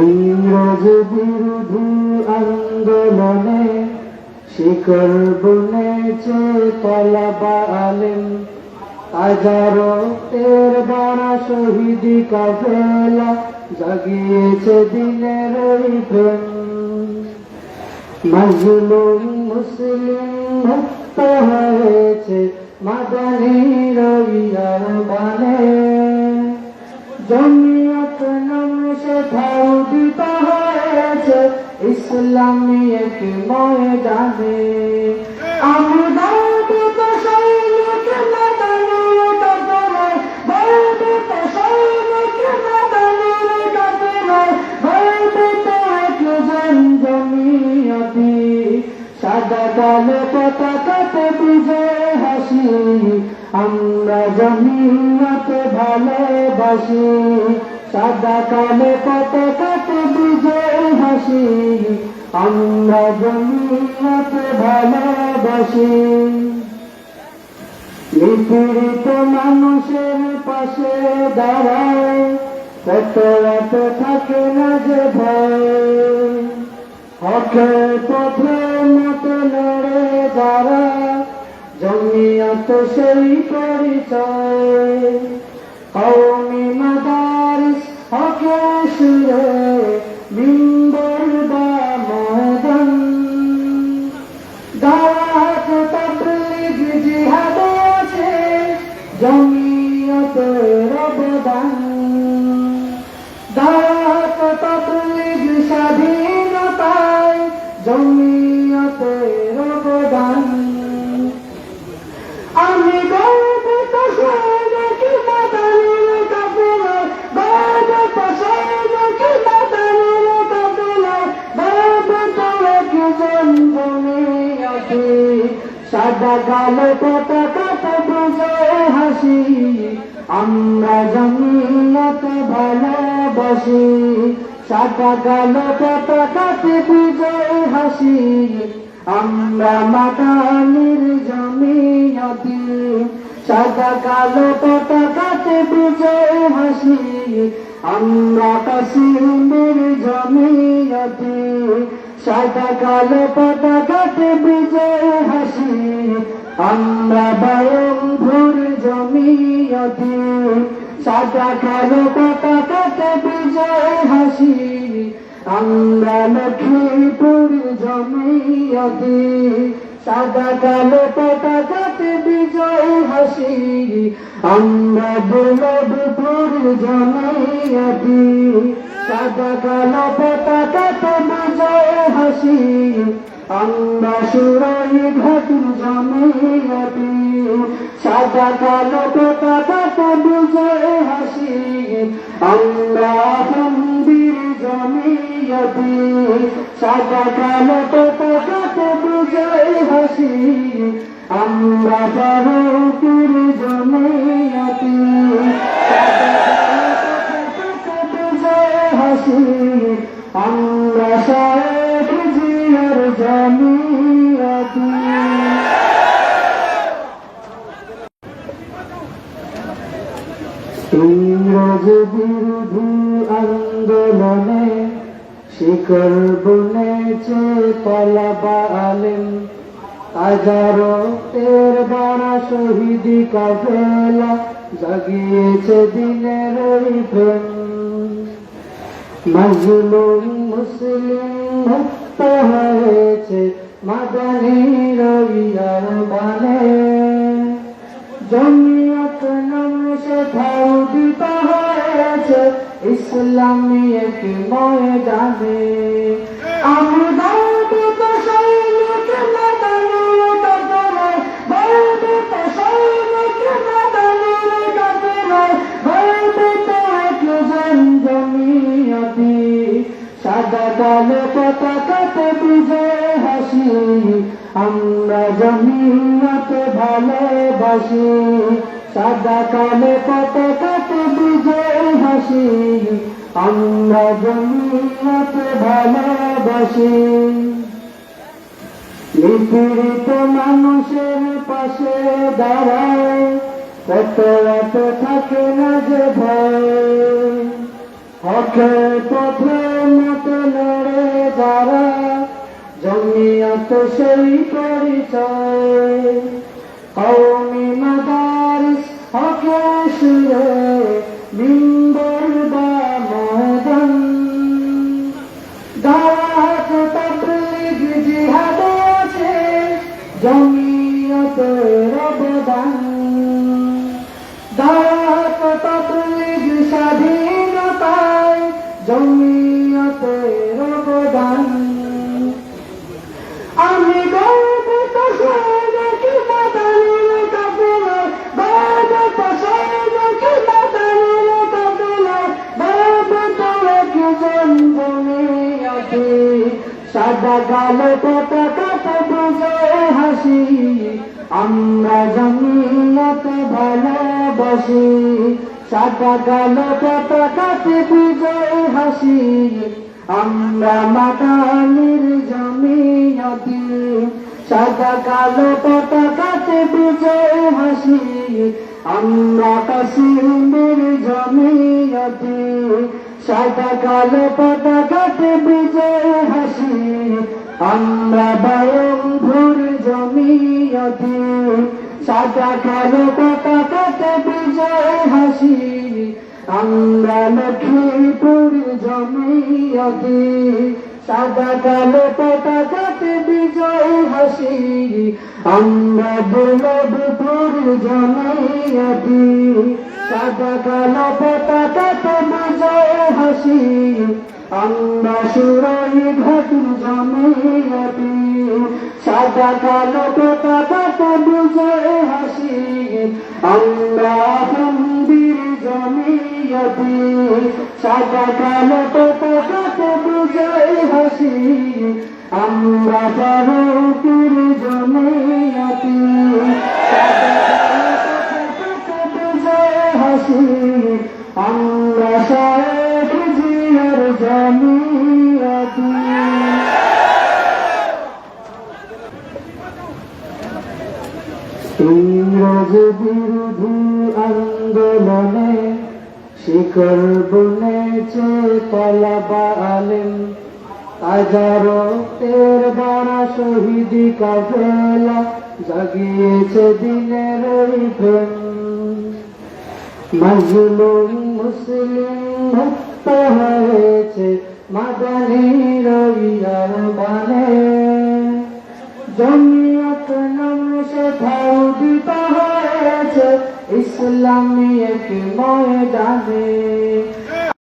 ইংরেজ বিরোধী আন্দোলনে শিকল বুনেছে তলবা আলেম হাজারো তের বারা শহীদি কাফেলা জাগিয়েছে দিনের প্রেম। মাজলুম মুসলিম মুক্ত হয়েছে মাদানী রবিয়ার বানে জমিয়ত নামে সে ইসলামী এক ময়দানে। আমরা সাদা কালো পতাকাতে বিজয় হাসি আমরা জমিয়তে ভালোবাসি। সাদা কালো পতাকাতে বিজয় হাসি আমরা জমিয়তে ভালোবাসি। নিপীড়িত মানুষের পাশে দাঁড়ায়, কত রাত থাকে না যে ভয়। হকের পথে মতো লড়ে যারা, জমিয়ত সেই পরিচয়। কৌমি মাদারিস হকে কালো পতাকাতে বিজয় হাসি। আমরা জমিয়তে ভালোবাসি। সাদা কালো পতাকাতে বিজয় হাসি। আমরা মাদানির জমিয়তি। সাদা কালো পতাকাতে বিজয় হাসি। আমরা কাশ্মীর জমিয়তি। সাদা কালো পতাকাতে বিজয় হাসি। আমরা বয়ম্ভুর জমিয়তি সাদা কালো পতাকাতে বিজয় হাসি। আমরা লক্ষ্মীপুর জমিয়তি সাদা কালো পতাকাতে বিজয় হাসি আমরা দুর্লভপুর জমিয়তি। সাদা কালো পতাকাতে বিজয় হাসি আমরা সুরাই ঘাটুর জমিয়তি। সাদা কালো পতাকাতে বিজয় হাসি আমরা মন্দির জমিয়তি। সাদা কালো পতাকাতে হাসি আমরা ফারুকের পতাকাতে বিজয় হাসি আমরা শেখ জিয়ার জমিয়তি ইংরেজ বিরোধী আন্দোলনে শিকল বুনেছে তলবা আলেম। হাজারো তের বারা শহীদি কাফেলা জাগিয়েছে দিনের প্রেম মাজলুম মুসলিম মুক্ত হয়েছে মাদানী রবিয়ার বানে জমিয়ত নামে সে ভাউদিত হয়েছে, ইসলামী এক ময়দানে। আমরা জমিয়তি সাদা কালো পতাকাতে বিজয় হাসি। আমরা জমিয়তে ভালোবাসি। সাদা কালো পতাকাতে বিজয় হাসি। আমরা জমিয়তে ভালোবাসি। নিপীড়িত মানুষের পাশে দাঁড়ায়। কত রাত থাকে না যে ভয়। হকে পথে মতে লড়ে যারা জমিয়াত সেই পরিচয়। জমিয়তি সাদা কালো পতাকাতে বিজয় হাসি। আমরা জমিয়তে ভালোবাসি। সাদা কালো পতাকাতে বিজয় হাসি। আমরা মাতালির জমিয়তি। সাদা কালো পতাকাতে বিজয় হাসি। আমরা কাশ্মীর জমিয়তি। সাদা কালো পতাকাতে বিজয় হাসি। আমরা বয়ঙ্গুর জমিয়তি। সাদা কালো পতাকাতে বিজয় হাসি। আমরা লক্ষ্মীপুর জমিয়তি। সাদা কালো পতাকাতে বিজয় হাসি আমরা দুর্লভপুর জমিয়তি। সাদা কালো পতাকাতে বিজয় হাসি আমরা সুরাই ঘাটুর জমিয়তি। সাদা কালো পতাকাতে বিজয় হাসি আমরা মন্দির জমিয়তি। সাদা কালো পতাকাতে বিজয় হাসি। আমরা ফারুকের পতাকাতে বিজয় হাসি আমরা শেখ জিয়ার জমিয়তি ইংরেজ বিরোধী আন্দোলনে শিকর বনেছে তলাবা আলেম, হাজারো তের বারা শহীদি কাফেলা জাগিয়েছে দিনের মজলুম মুসলিম মুক্ত হয়েছে মাদানী রবিয়ার বানে জমিয়ত নমসে ভাউদিত হয়েছে ইসলামী এক ময়দানে